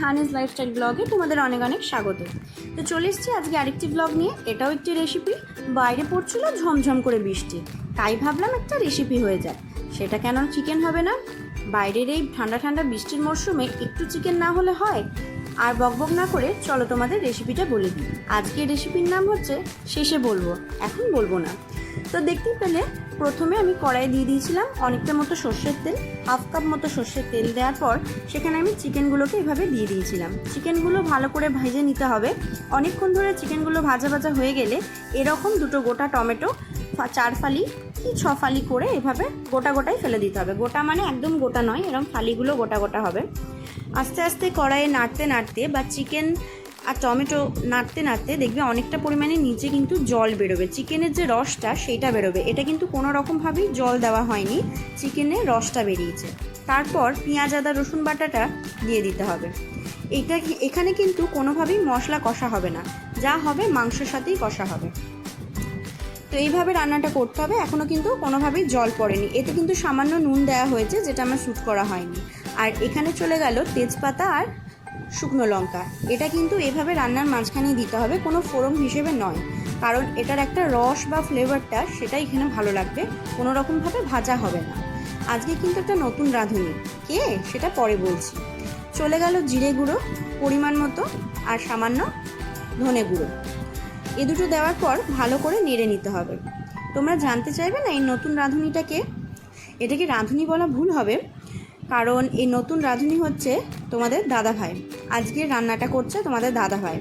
হানিস lifestyle ব্লগে তোমাদের অনেক অনেক স্বাগত। তো চলে এসেছি আজকে আরেকটি ব্লগ নিয়ে। এটাও একটি রেসিপি বাইরে পড়ছিল ঝমঝম করে বৃষ্টি। তাই ভাবলাম একটা রেসিপি হয়ে যায় সেটা কেন চিকেন হবে না? বাইরের এই ঠান্ডা ঠান্ডা বৃষ্টির মরশুমে একটু চিকেন না হলে হয়? আর বকবক না করে চলো তোমাদের রেসিপিটা বলে দিই। আজকে রেসিপির নাম হচ্ছে শেষে বলব। এখন বলব না। তো দেখতেই পেলে প্রথমে আমি কড়াই দিয়ে দিয়েছিলাম অনেকটা মতো সর্ষের তেল, হাফ কাপ মতো সর্ষের তেল দেওয়ার পর সেখানে আমি চিকেনগুলোকে এভাবে দিয়ে দিয়েছিলাম। চিকেনগুলো ভালো করে ভেজে নিতে হবে। অনেকক্ষণ ধরে চিকেনগুলো ভাজা ভাজা হয়ে গেলে এরকম দুটো গোটা টমেটো চার ফালি কি ছ ফালি করে এভাবে গোটা গোটাই ফেলে দিতে হবে। গোটা মানে একদম গোটা নয় এরকম ফালিগুলো গোটা গোটা হবে। আস্তে আস্তে কড়াইয়ে নাড়তে নাড়তে বা চিকেন আর টমেটো নাড়তে নাড়তে দেখবে অনেকটা পরিমাণে নিচে কিন্তু জল বেরোবে। চিকেনের যে রসটা সেইটা বেরোবে। এটা কিন্তু কোনো রকমভাবেই জল দেওয়া হয়নি। চিকেনের রসটা বেরিয়েছে। তারপর পেঁয়াজ, আদা, রসুন বাটাটা দিয়ে দিতে হবে। এটা এখানে কিন্তু কোনোভাবেই মশলা কষা হবে না। যা হবে মাংসের সাথেই কষা হবে। তো এইভাবে রান্নাটা করতে হবে। এখনও কিন্তু কোনোভাবেই জল পড়েনি। এতে কিন্তু সামান্য নুন দেওয়া হয়েছে, যেটা আমার শ্যুট করা হয়নি। আর এখানে চলে গেল তেজপাতা আর শুকনো লঙ্কা। এটা কিন্তু এভাবে রান্নার মাঝখানেই দিতে হবে, কোনো ফোড়ন হিসেবে নয়। কারণ এটার একটা রস বা ফ্লেভারটা, সেটা এখানে ভালো লাগবে, কোনো রকমভাবে ভাজা হবে না। আজকে কিন্তু একটা নতুন রাঁধুনি। কে? সেটা পরে বলছি। চলে গেল জিরে গুঁড়ো, পরিমাণ মতো, আর সামান্য ধনে গুঁড়ো। এ দুটো দেওয়ার পর ভালো করে নেড়ে নিতে হবে। তোমরা জানতে চাইবে না এই নতুন রাঁধুনিটাকে এটাকে রাঁধুনি বলা ভুল হবে? কারণ এই নতুন রাঁধুনি হচ্ছে তোমাদের দাদা ভাই। আজকে রান্নাটা করছে তোমাদের দাদা ভাই।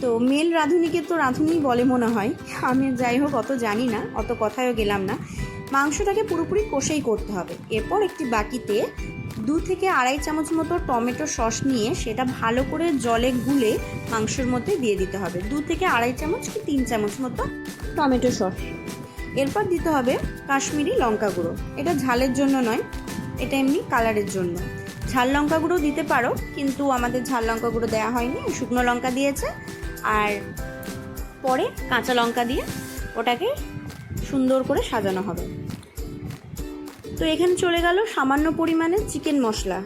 তো মেল রাঁধুনিকে তো রাঁধুনি বলে মনে হয়। আমি যাই হোক, অত জানি না, অত কথায়ও গেলাম না। মাংসটাকে পুরোপুরি কষেই করতে হবে। এরপর একটি বাটিতে দু থেকে আড়াই চামচ মতো টমেটো সস নিয়ে সেটা ভালো করে জলে গুলে মাংসের মধ্যে দিয়ে দিতে হবে। দু থেকে আড়াই চামচ কি তিন চামচ মতো টমেটো সস। এরপর দিতে হবে কাশ্মীরি লঙ্কা গুঁড়ো। এটা ঝালের জন্য নয় এটা এমনি কালারের জন্য। ঝাল লঙ্কা গুঁড়ো দিতে পারো, কিন্তু আমাদের ঝাল লঙ্কা গুঁড়ো দেওয়া হয়নি, শুকনো লঙ্কা দিয়েছে। আর পরে কাঁচা লঙ্কা দিয়ে ওটাকে সুন্দর করে সাজানো হবে। তো এখানে চলে গেল সামান্য পরিমাণে চিকেন মশলা।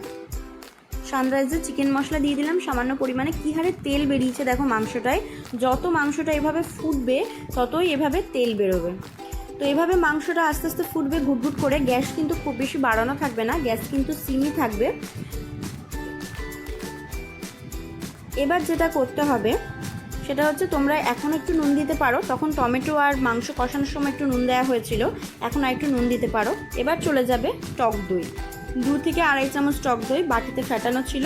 সানরাইজের চিকেন মশলা দিয়ে দিলাম, সামান্য পরিমাণে। কী হারে তেল বেরিয়েছে, দেখো মাংসটায়। যত মাংসটা এভাবে ফুটবে, ততই এভাবে তেল বেরোবে। তো এভাবে মাংসটা আস্তে আস্তে ফুটবে ঘুটঘুট করে। গ্যাস কিন্তু খুব বেশি বাড়ানো থাকবে না, গ্যাস কিন্তু সিমই থাকবে। এবার যেটা করতে হবে, সেটা হচ্ছে তোমরা এখন একটু নুন দিতে পারো। তখন টমেটো আর মাংস কষানোর সময় একটু নুন দেওয়া হয়েছিল, এখন আর একটু নুন দিতে পারো। এবার চলে যাবে টক দই। দু থেকে আড়াই চামচ টক দই বাটিতে ফেটানো ছিল,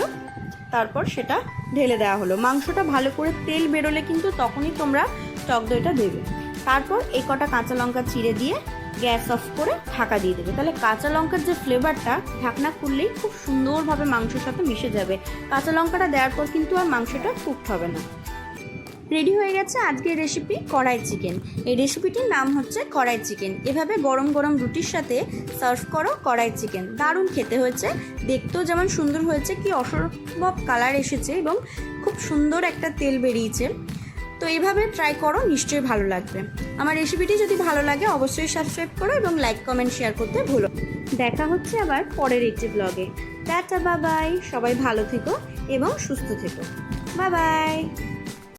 তারপর সেটা ঢেলে দেওয়া হলো। মাংসটা ভালো করে তেল বেরোলে কিন্তু তখনই তোমরা টক দইটা দেবে। তারপর এই কটা কাঁচা লঙ্কা চিড়ে দিয়ে গ্যাস অফ করে ঢাকা দিয়ে দেবে। তাহলে কাঁচা লঙ্কার যে ফ্লেভারটা, ঢাকনা খুললেই খুব সুন্দরভাবে মাংসের সাথে মিশে যাবে। কাঁচা লঙ্কাটা দেওয়ার পর কিন্তু আর মাংসটা কুকড হবে না। রেডি হয়ে গেছে আজকের রেসিপি কড়াই চিকেন। এই রেসিপিটির নাম হচ্ছে কড়াই চিকেন। এভাবে গরম গরম রুটির সাথে সার্ভ করো কড়াই চিকেন। দারুণ খেতে হয়েছে। দেখতেও যেমন সুন্দর হয়েছে কি অসম্ভব কালার এসেছে এবং খুব সুন্দর একটা তেল বেরিয়েছে। তো এইভাবে ট্রাই করো, নিশ্চয়ই ভালো লাগবে। আমার রেসিপিটি যদি ভালো লাগে, অবশ্যই সাবস্ক্রাইব করো এবং লাইক কমেন্ট শেয়ার করতে ভুলো দেখা হচ্ছে আবার পরের একটি ব্লগে টাটা বাবাই সবাই ভালো থেকো এবং সুস্থ থেকো। বাবাই বাই